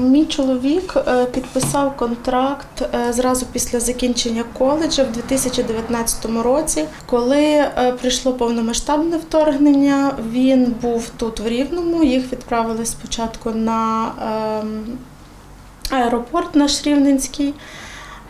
Мій чоловік е, підписав контракт е, зразу після закінчення коледжу в 2019 році. Коли е, прийшло повномасштабне вторгнення, він був тут в Рівному. Їх відправили спочатку на ем, аеропорт наш Рівненський,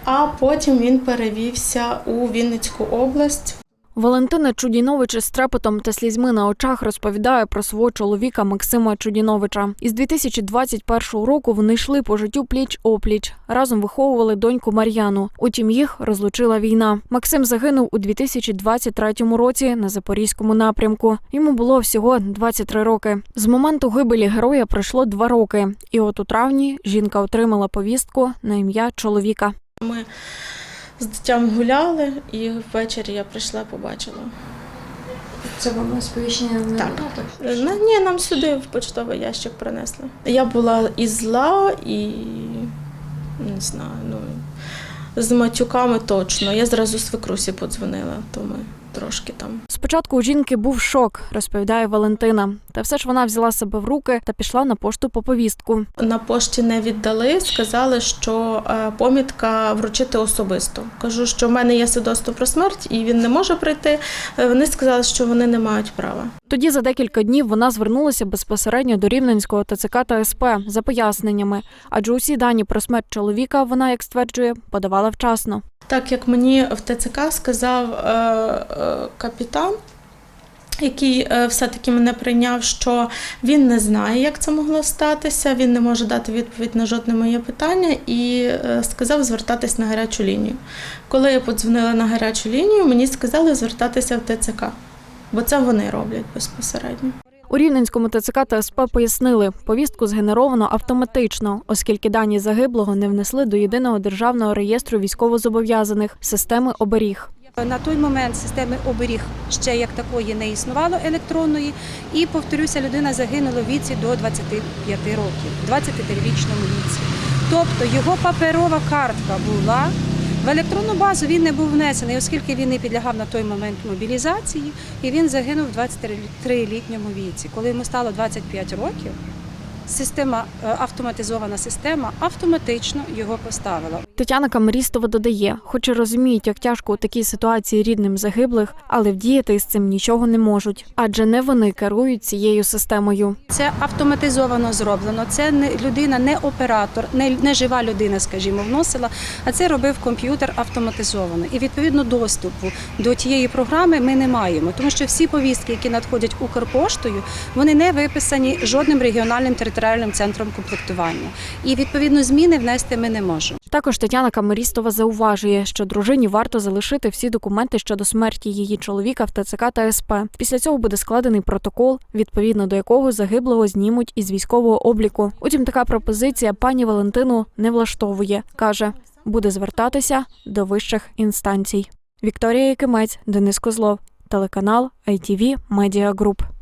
а потім він перевівся у Вінницьку область. Валентина Чудінович із трепетом та слізьми на очах розповідає про свого чоловіка Максима Чудіновича. Із 2021 року вони йшли по життю пліч опліч. Разом виховували доньку Мар'яну. Утім, їх розлучила війна. Максим загинув у 2023 році на запорізькому напрямку. Йому було всього 23 роки. З моменту гибелі героя пройшло два роки. І от у травні жінка отримала повістку на ім'я чоловіка. Ми з дитям гуляли, і ввечері я прийшла, побачила. Це вам сповіщення не Так. На, ні, нам сюди в почтовий ящик принесли. Я була і зла, і не знаю, ну з матюками точно. Я зразу свекрусі подзвонила, то ми трошки там. Спочатку у жінки був шок, розповідає Валентина. Та все ж вона взяла себе в руки та пішла на пошту по повістку. На пошті не віддали, сказали, що е, помітка вручити особисто. Кажу, що в мене є свідоцтво про смерть, і він не може прийти. Е, Вони сказали, що вони не мають права. Тоді за декілька днів вона звернулася безпосередньо до Рівненського ТЦК та СП за поясненнями, адже усі дані про смерть чоловіка вона, як стверджує, подавала вчасно. Так як мені в ТЦК сказав е, е, капітан, який е, все-таки мене прийняв, що він не знає, як це могло статися, він не може дати відповідь на жодне моє питання і сказав звертатись на гарячу лінію. Коли я подзвонила на гарячу лінію, мені сказали звертатися в ТЦК, бо це вони роблять безпосередньо. У Рівненському ТЦК та СП пояснили, повістку згенеровано автоматично, оскільки дані загиблого не внесли до єдиного державного реєстру військовозобов'язаних системи оберіг. На той момент системи оберіг ще як такої не існувало електронної, і повторюся, людина загинула в віці до 25 років, 25-річному віці. Тобто його паперова картка була. В електронну базу він не був внесений, оскільки він не підлягав на той момент мобілізації, і він загинув в 23-літньому віці. Коли йому стало 25 років, система е, автоматизована система автоматично його поставила. Тетяна Камерістова додає, хоч і розуміють, як тяжко у такій ситуації рідним загиблих, але вдіяти з цим нічого не можуть, адже не вони керують цією системою. Це автоматизовано зроблено. Це не людина, не оператор, не, не жива людина, скажімо, вносила, а це робив комп'ютер автоматизовано. І відповідно доступу до тієї програми ми не маємо, тому що всі повістки, які надходять Укрпоштою, вони не виписані жодним регіональним територіальним центром комплектування. І відповідно зміни внести ми не можемо. Також Тетяна Камерістова зауважує, що дружині варто залишити всі документи щодо смерті її чоловіка в ТЦК та СП. Після цього буде складений протокол, відповідно до якого загиблого знімуть із військового обліку. Утім, така пропозиція пані Валентину не влаштовує. каже, буде звертатися до вищих інстанцій. Вікторія Якимець, Денис Козлов, телеканал ITV Media Group.